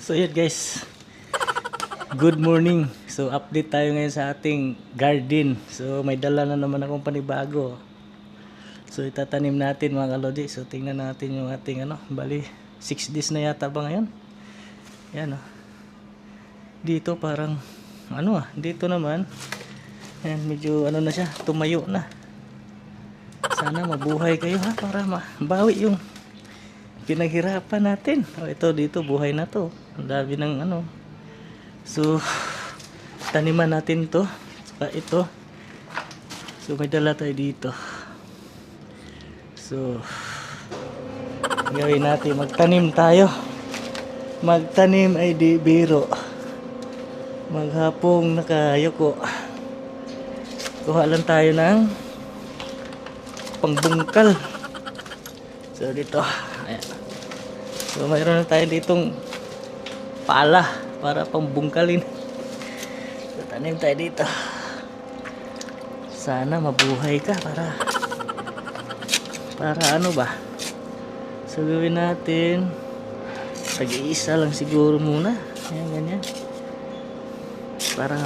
So yun guys. Good morning. So update tayo ngayon sa ating garden. So may dala na naman akong panibago. So itatanim natin mga kalodi. So tingnan natin yung ating ano. Bali 6 days na yata ba ngayon? Yan oh. Dito parang ano ah. Dito naman. Yan medyo ano na siya. Tumayo na. Sana mabuhay kayo ha. Para mabawi yung pinaghirapan natin. Oh, ito dito buhay na to. Ang dami ng ano. So taniman natin to. Saka ito. So may dala tayo dito. So gawin natin magtanim tayo. Magtanim ay di biro. Maghapong nakayoko. Kuha lang tayo ng pangbungkal. So dito, ayan. So mayroon na tayo ditong pala para pambungkalin. So tanim tayo dito. Sana mabuhay ka para para ano ba? So gawin natin tag-iisa lang siguro muna. Ayan, ganyan. Para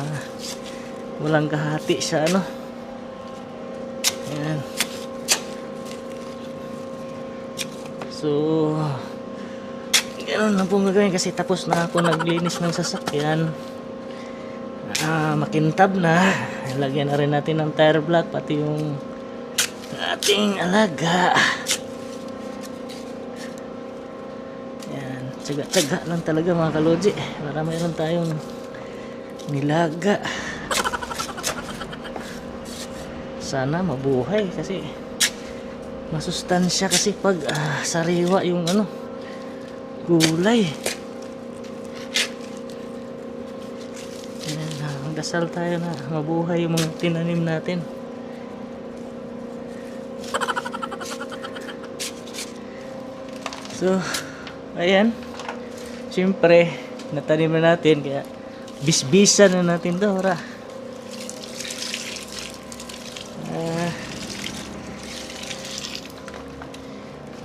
walang kahati sa ano. Ayan. So, ganoon lang po gagawin kasi tapos na ako naglinis ng sasakyan. Ah, makintab na. Lagyan na rin natin ng tire block pati yung ating alaga. Yan, tsaga-tsaga lang talaga mga kalodji para mayroon tayong nilaga. Sana mabuhay kasi masustansya kasi pag ah, sariwa yung ano gulay. Ayan, ah, magdasal tayo na mabuhay yung mga tinanim natin. So ayan. Siyempre natanim na natin kaya bisbisan na natin to ora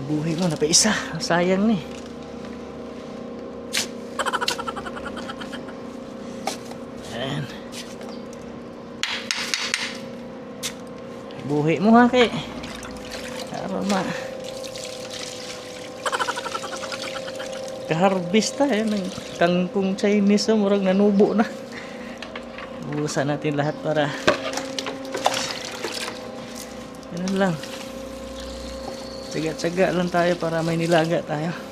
buhay mo, napaisa. Sayang ni. Ayan. Buhay mo ha kay. Para ma. Kaharbis ta eh. Ng kangkong Chinese oh, murag nanubo na. Buhusan natin lahat para Ganun lang. Tsaga-tsaga lang tayo para may nilaga tayo.